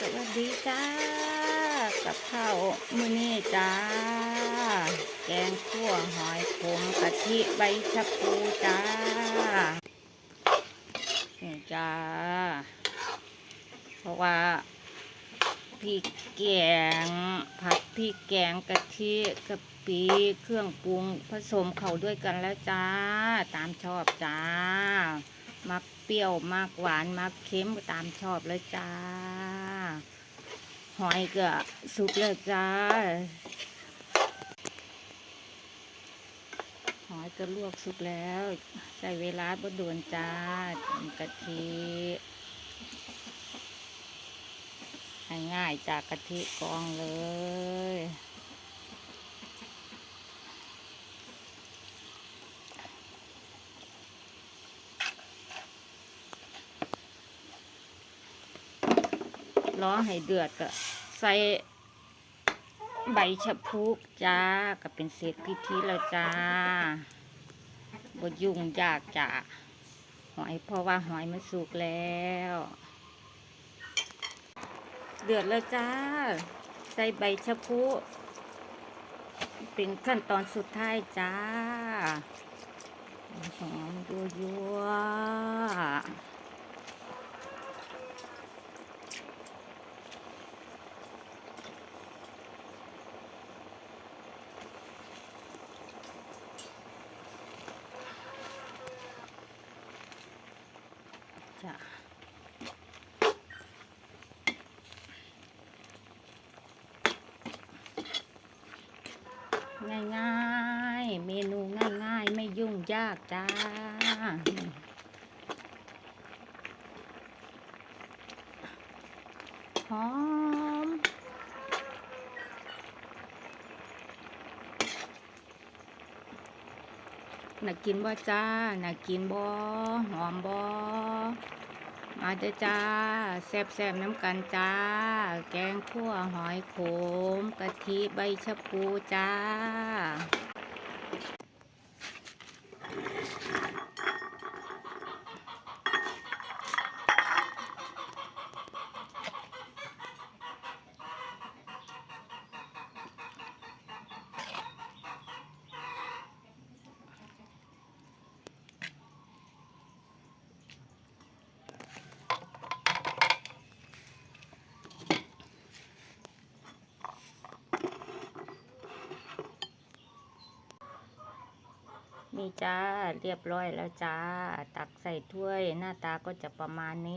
สวัสดีจ้ากับข้าวมื้อนี้จ้า แกงคั่วหอยขมกะทิใบชะพูจ้านี่จ้า เพราะว่าพริกแกง ผัดพริกแกงกะทิกะปิเครื่องปรุงผสมเข้าด้วยกันแล้วจ้า ตามชอบจ้า มักเปรี้ยวมักหวานมักเค็มตามชอบเลยจ้า หอยก็สุกแล้วจ้า หอยก็ลวกสุกแล้ว ใส่เวลาบ่วนจ้ากะทิง่ายจากกะทิกองเลย ล้อให้เดือดก็ใส่ใบชะพูจ้าก็เป็นเสร็จพิธีแล้วจ้าบดยุ่งยากจ้าหอยเพราะว่าหอยมันสุกแล้ว เดือดแล้วจ้า ใส่ใบชะพูเป็นขั้นตอนสุดท้ายจ้าหอมยัวๆ จ้ะง่ายๆ เมนูง่ายๆ ไม่ยุ่งยากจ้า หอม น่ากินบ่จ้าน่ากินบ่หอมบ่มาเด้อจ้าแซ่บๆน้ำกันจ้า แกงคั่วหอยโขมกะทิใบชะพูจ้า นี่จ้าเรียบร้อยแล้วจ้า ตักใส่ถ้วยหน้าตาก็จะประมาณนี้